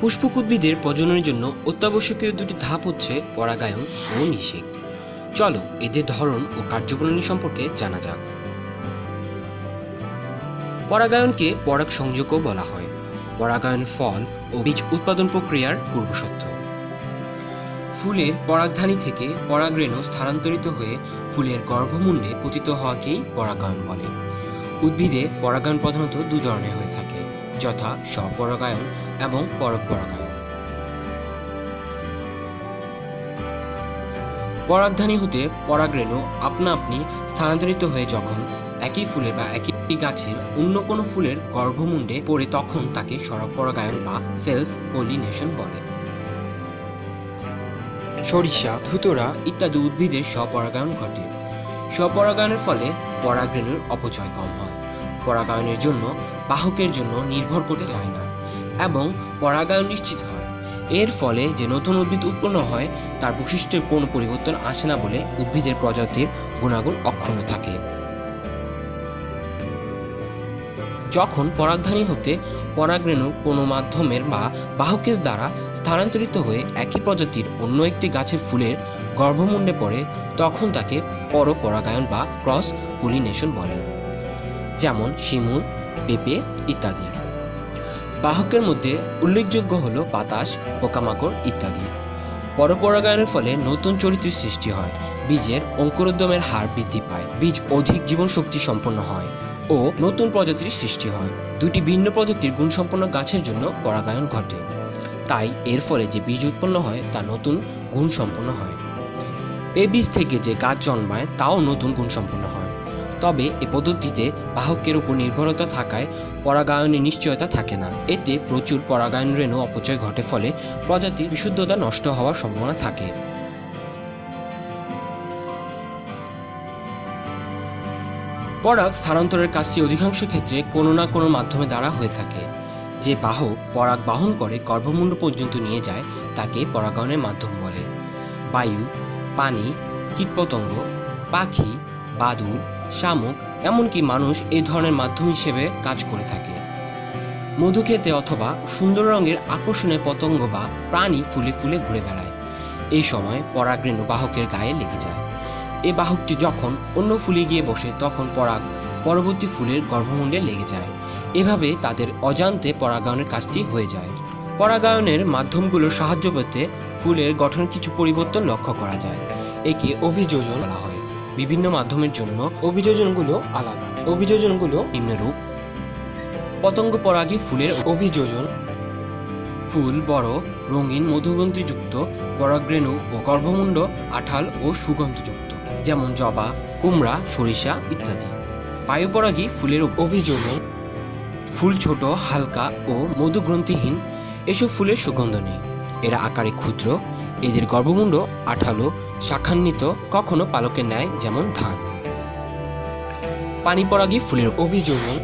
পুষ্পক উদ্ভিদের প্রজননের জন্য অত্যাবশ্যকীয় দুটি ধাপ হচ্ছে পরাগায়ন ও নিষেক। চলো এদের ধরন ও কার্যপ্রণালী সম্পর্কে জানা যাক। পরাগায়নকে পরাগ সংযোগও বলা হয়। পরাগায়ন ফল ও বীজ উৎপাদন প্রক্রিয়ার পূর্বশর্ত। ফুলের পরাগধানী থেকে পরাগরেণু স্থানান্তরিত হয়ে ফুলের গর্ভমুণ্ডে পতিত হওয়াকেই পরাগায়ন বলে। উদ্ভিদে পরাগায়ন প্রধানত দু ধরনের হয়ে থাকে, যথা স্বপরাগায়ন এবং পরপরাগায়ন পরাগধানী হতে পরাগরেণু আপনা আপনি স্থানান্তরিত হয়ে যখন একই ফুলের বা একই গাছের অন্য কোনো ফুলের গর্ভমুণ্ডে পড়ে তখন তাকে স্বরপরাগায়ন বা সেলফ পলিনেশন বলে। সরিষা, ধুতরা ইত্যাদি উদ্ভিদের স্বপরাগায়ন ঘটে। স্বপরাগায়নের ফলে পরাগরেণুর অপচয় কম হয়। পরাগায়নের জন্য বাহকের জন্য নির্ভর করতে হয় না। এবং পরাগায়ন নিশ্চিত হয়। এর ফলে যে নতুন উদ্ভিদ উৎপন্ন হয়, তার বৈশিষ্ট্যের কোনো পরিবর্তন আসে না বলে উদ্ভিদের প্রজাতির গুণাগুণ অক্ষুণ্ণ থাকে। যখন পরাগধানী হতে পরাগরেণু কোনো মাধ্যমের বা বাহকের দ্বারা স্থানান্তরিত হয়ে একই প্রজাতির অন্য একটি গাছের ফুলের গর্ভমুণ্ডে পড়ে, তখন তাকে পরপরাগায়ন বা ক্রস পলিনেশন বলে। যেমন শিমুল, পেঁপে ইত্যাদি। বাহকের মধ্যে উল্লেখযোগ্য হলো বাতাস, পোকামাকড় ইত্যাদি। পরপরাগায়নের ফলে নতুন চরিত্রের সৃষ্টি হয়, বীজের অঙ্কুরোদ্যমের হার বৃদ্ধি পায়, বীজ অধিক জীবন শক্তি সম্পন্ন হয় ও নতুন প্রজাতির সৃষ্টি হয়। দুটি ভিন্ন প্রজাতির গুণসম্পন্ন গাছের জন্য পরাগায়ন ঘটে। তাই এর ফলে যে বীজ উৎপন্ন হয়, তা নতুন গুণ সম্পন্ন হয়। এ বীজ থেকে যে গাছ জন্মায়, তাও নতুন গুণ সম্পন্ন হয়। তবে এ পদ্ধতিতে বাহকের উপর নির্ভরতা থাকায় পরাগায়নের নিশ্চয়তা থাকে না। এতে প্রচুর পরাগায়ন রেণু অপচয় ঘটে ফলে প্রজাতির বিশুদ্ধতা নষ্ট হওয়ার সম্ভাবনা থাকে। পরাগ স্থানান্তরের কাজটি অধিকাংশ ক্ষেত্রে কোনো না কোনো মাধ্যমে দ্বারা হয়ে থাকে। যে বাহক পরাগ বাহন করে গর্ভমুণ্ড পর্যন্ত নিয়ে যায়, তাকে পরাগায়নের মাধ্যম বলে। বায়ু, পানি, কীটপতঙ্গ, পাখি, বাদুড় শামুক, এমনকি মানুষ এই ধরনের মাধ্যম হিসেবে কাজ করে থাকে। মধু খেতে অথবা সুন্দর রঙের আকর্ষণীয় পতঙ্গ বা প্রাণী ফুলে ফুলে ঘুরে বেড়ায়। এই সময় পরাগরেণু বাহকের গায়ে লেগে যায়। এই বাহকটি যখন অন্য ফুলে গিয়ে বসে, তখন পরাগ পরবর্তী ফুলের গর্ভমুণ্ডে লেগে যায়। এভাবে তাদের অজান্তে পরাগায়নের কাজটি হয়ে যায়। পরাগায়নের মাধ্যমগুলোর সাহায্য পেতে ফুলের গঠন কিছু পরিবর্তন লক্ষ্য করা যায়। একে অভিযোজন বলা হয়। বিভিন্ন মাধ্যমের জন্য অভিযোজনগুলো আলাদা। অভিযোজনগুলো নিম্নরূপ পতঙ্গ পরাগী ফুলের অভিযোজন। ফুল বড়, রঙিন, মধুগ্রন্থিযুক্ত পরাগরেণু ও গর্ভমুণ্ড, আঠাল ও সুগন্ধযুক্ত, যেমন জবা, কুমড়া, সরিষা ইত্যাদি। বায়ুপরাগী ফুলের অভিযোজন। ফুল ছোট, হালকা ও মধুগ্রন্থিহীন, এসব ফুলের সুগন্ধ নেই। এরা আকারে ক্ষুদ্র, এদের গর্ভমুণ্ড আঠালো শাখান্বিত কখনো পালকের ন্যায় যেমন ধান। পানিপরাগী ফুলের অভিযোজন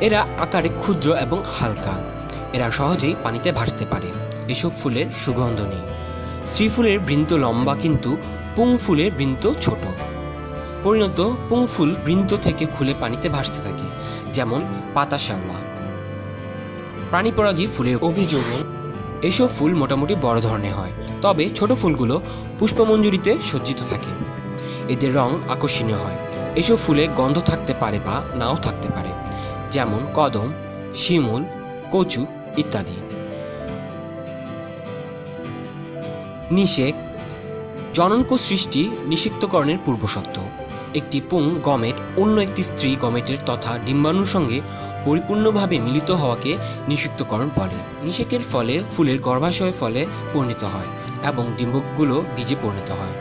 এরা আকারে ক্ষুদ্র এবং হালকা। এরা সহজেই পানিতে ভাসতে পারে। এসব ফুলের সুগন্ধ নেই। শ্রীফুলের বৃন্ত লম্বা কিন্তু পুং ফুলের বৃন্ত ছোট। পরিণত পুং ফুল বৃন্ত থেকে খুলে পানিতে ভাসতে থাকে, যেমন পাতা শ্যাওলা প্রাণীপরাগী ফুলের অভিযোজন এসব ফুল মোটামুটি বড় ধরনের হয়। তবে ছোট ফুলগুলো পুষ্পমঞ্জুরিতে সজ্জিত থাকে। এদের রং আকর্ষণীয় হয়। এসব ফুলে গন্ধ থাকতে পারে বা নাও থাকতে পারে। যেমন কদম, শিমুল, কচু ইত্যাদি। নিষেক জননকোষ সৃষ্টি নিষিক্তকরণের পূর্বশর্ত। একটি পুং গমেট অন্য একটি স্ত্রী গমেটের তথা ডিম্বাণুর সঙ্গে পরিপূর্ণভাবে মিলিত হওয়াকে নিষিক্তকরণ বলে। নিষেকের ফলে ফুলের গর্ভাশয় ফলে পরিণত হয় এবং ডিম্বকগুলো বীজে পরিণত হয়।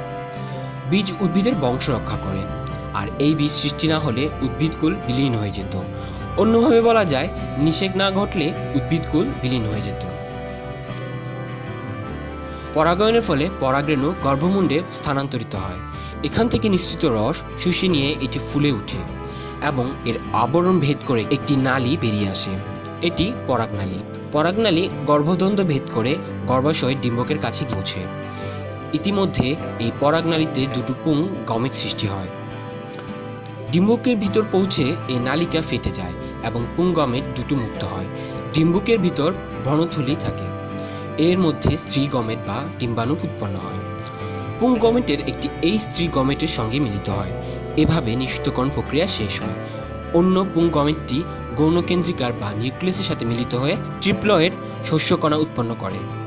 বীজ উদ্ভিদের বংশ রক্ষা করে। আর এই বীজ সৃষ্টি না হলে উদ্ভিদকুল বিলীন হয়ে যেত। অন্যভাবে বলা যায়, নিষেক না ঘটলে উদ্ভিদকুল বিলীন হয়ে যেত। পরাগায়নের ফলে পরাগরেণু গর্ভমুণ্ডে স্থানান্তরিত হয়। এখান থেকে নিঃসৃত রস শুষে নিয়ে এটি ফুলে ওঠে এবং এর আবরণ ভেদ করে একটি নালী বেরিয়ে আসে। এটি পরাগনালী পরাগনালী গর্ভদ্বন্দ্ব ভেদ করে গর্ভাশয় ডিম্বকের কাছে পৌঁছে ইতিমধ্যে এই পরাগনালীতে দুটো পুং গমের সৃষ্টি হয়। ডিম্বকের ভিতর পৌঁছে এই নালিকা ফেটে যায় এবং পুংগমের দুটো মুক্ত হয়। ডিম্বকের ভিতর ভ্রণথলি থাকে। এর মধ্যে স্ত্রী গমেট বা ডিম্বাণু উৎপন্ন হয়। পুং গমেটের একটি এইচ স্ত্রী গমেটের সঙ্গে মিলিত হয়। এভাবে নিষিদ্ধকরণ প্রক্রিয়া শেষ হয়। অন্য পুং গমেটটি গৌণকেন্দ্রিকার বা নিউক্লিয়াসের সাথে মিলিত হয়ে ট্রিপ্লয়েড শস্যকণা উৎপন্ন করে।